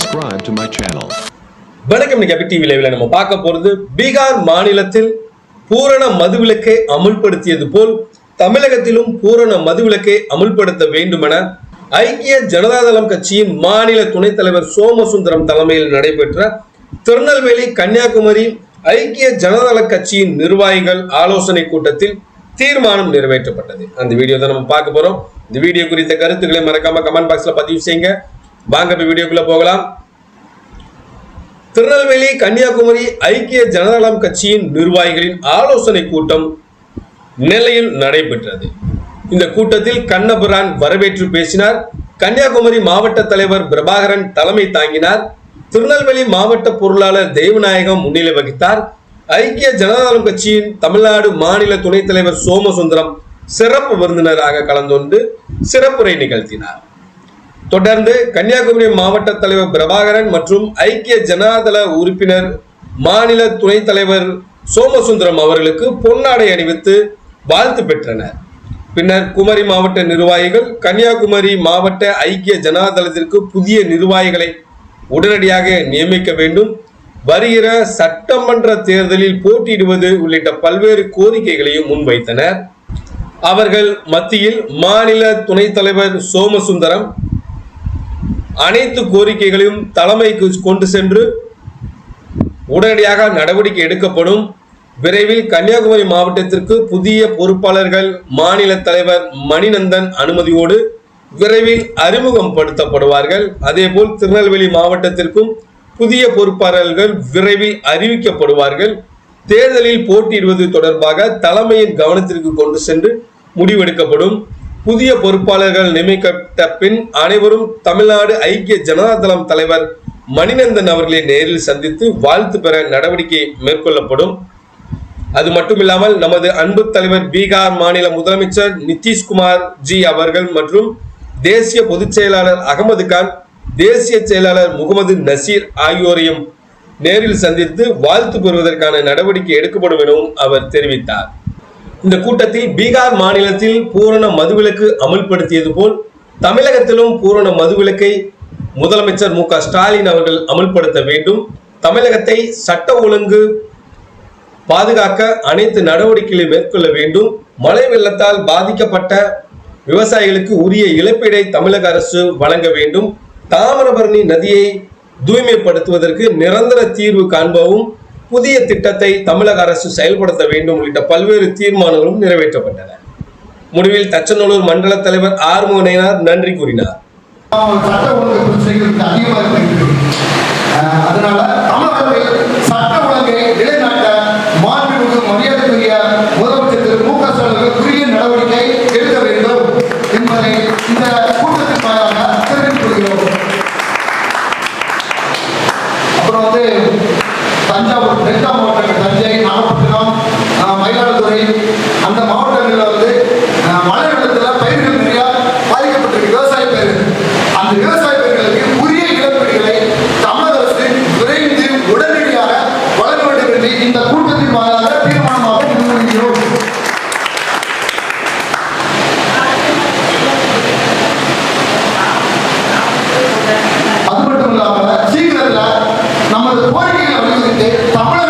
subscribe to my channel. வணக்கம். இன்னைக்கு TV லைவ்ல நம்ம பார்க்க போறது பீகார் மாநிலத்தில் பூரண மதுவிலக்கை அமுல்படுத்தியது போல் தமிழகத்திலும் பூரண மதுவிலக்கை அமுல்படுத்த வேண்டுமென ஐக்கிய ஜனதாதளம் கட்சியின் மாநில துணைத் தலைவர் சோமசுந்தரம் தலைமையில் நடைபெற்ற திருநெல்வேலி கன்னியாகுமரி ஐக்கிய ஜனதாதள கட்சியின் நிர்வாகிகள் ஆலோசனை கூட்டத்தில் தீர்மானம் நிறைவேற்றப்பட்டது. அந்த வீடியோ தான் நம்ம பார்க்க போறோம். இந்த வீடியோ குறித்த கருத்துக்களை மறக்காம கமெண்ட் பாக்ஸ்ல பதிவு செய்யுங்க. வாங்க இப்ப வீடியோக்குள்ள போகலாம். திருநெல்வேலி கன்னியாகுமரி ஐக்கிய ஜனதாளம் கட்சியின் நிர்வாகிகளின் ஆலோசனை கூட்டம் நெல்லையில் நடைபெற்றது. இந்த கூட்டத்தில் கண்ணபுரான் வரவேற்று பேசினார். கன்னியாகுமரி மாவட்ட தலைவர் பிரபாகரன் தலைமை தாங்கினார். திருநெல்வேலி மாவட்ட பொருளாளர் தெய்வநாயகம் முன்னிலை வகித்தார். ஐக்கிய ஜனதாதளம் கட்சியின் தமிழ்நாடு மாநில துணைத் தலைவர் சோமசுந்தரம் சிறப்பு விருந்தினராக கலந்து கொண்டு சிறப்புரை நிகழ்த்தினார். தொடர்ந்து கன்னியாகுமரி மாவட்ட தலைவர் பிரபாகரன் மற்றும் ஐக்கிய ஜனதாதள உறுப்பினர் மாநில துணைத் தலைவர் சோமசுந்தரம் அவர்களுக்கு பொன்னாடை அணிவித்து வாழ்த்து பெற்றனர். பின்னர் குமரி மாவட்ட நிர்வாகிகள் கன்னியாகுமரி மாவட்ட ஐக்கிய ஜனதாதளத்திற்கு புதிய நிர்வாகிகளை உடனடியாக நியமிக்க வேண்டும். வருகிற சட்டமன்ற தேர்தலில் போட்டியிடுவது உள்ளிட்ட பல்வேறு கோரிக்கைகளையும் முன்வைத்தனர். அவர்கள் மத்தியில் மாநில துணைத் தலைவர் சோமசுந்தரம் அனைத்து கோரிக்கைகளையும் தலைமைக்கு கொண்டு சென்று உடனடியாக நடவடிக்கை எடுக்கப்படும். விரைவில் கன்னியாகுமரி மாவட்டத்திற்கு புதிய பொறுப்பாளர்கள் மாநில தலைவர் மணிநந்தன் அனுமதியோடு விரைவில் அறிமுகம் படுத்தப்படுவார்கள் அதேபோல் திருநெல்வேலி மாவட்டத்திற்கும் புதிய பொறுப்பாளர்கள் விரைவில் அறிவிக்கப்படுவார்கள். தேர்தலில் போட்டியிடுவது தொடர்பாக தலைமையின் கவனத்திற்கு கொண்டு சென்று முடிவெடுக்கப்படும். புதிய பொறுப்பாளர்கள் நியமிக்கப்பட்ட பின் அனைவரும் தமிழ்நாடு ஐக்கிய ஜனதாதளம் தலைவர் மணிநந்தன் அவர்களை நேரில் சந்தித்து வாழ்த்து பெற நடவடிக்கை மேற்கொள்ளப்படும். அது மட்டுமில்லாமல் நமது அன்பு தலைவர் பீகார் மாநில முதலமைச்சர் நிதிஷ்குமார் ஜி அவர்கள் மற்றும் தேசிய பொதுச் செயலாளர் அகமது கான் தேசிய செயலாளர் முகமது நசீர் ஆகியோரையும் நேரில் சந்தித்து வாழ்த்து பெறுவதற்கான நடவடிக்கை எடுக்கப்படும் எனவும் அவர் தெரிவித்தார். இந்த கூட்டத்தில் பீகார் மாநிலத்தில் பூரண மதுவிலக்கு அமல்படுத்தியது போல் தமிழகத்திலும் பூரண மதுவிலக்கை முதலமைச்சர் மு க ஸ்டாலின் அவர்கள் அமல்படுத்த வேண்டும். தமிழகத்தை சட்ட ஒழுங்கு பாதுகாக்க அனைத்து நடவடிக்கைகளை மேற்கொள்ள வேண்டும். மழை வெள்ளத்தால் பாதிக்கப்பட்ட விவசாயிகளுக்கு உரிய இழப்பீடை தமிழக அரசு வழங்க வேண்டும். தாமிரபரணி நதியை தூய்மைப்படுத்துவதற்கு நிரந்தர தீர்வு காண்பவும் புதிய திட்டத்தை தமிழக அரசு செயல்படுத்த வேண்டும் உள்ளிட்ட பல்வேறு தீர்மானங்களும் நிறைவேற்றப்பட்டன. முடிவில் தச்சநல்லூர் மண்டல தலைவர் ஆறுமுகனையார் நன்றி கூறினார். தஞ்சாவூர் டெல்டா மாவட்டங்கள் தஞ்சை நாகப்பட்டினம் மயிலாடுதுறை அந்த மாவட்டங்களில் வந்து மழை வெள்ளத்தில் பயிர்கள் நிறையா பாதிக்கப்பட்டிருக்கு. விவசாய பயிர்கள். அந்த விவசாய பயிர்களுக்கு உரிய இழப்பீடுகளை தமிழக அரசு விரைந்து உடனடியாக வழங்க வேண்டும் என்று இந்த கூட்டத்தின் வாயிலாக தீர்மானமாக முன்வைக்கிறோம் அது மட்டும் இல்லாமல் சீக்கிரத்தில் நமது கோரிக்கை தமிழக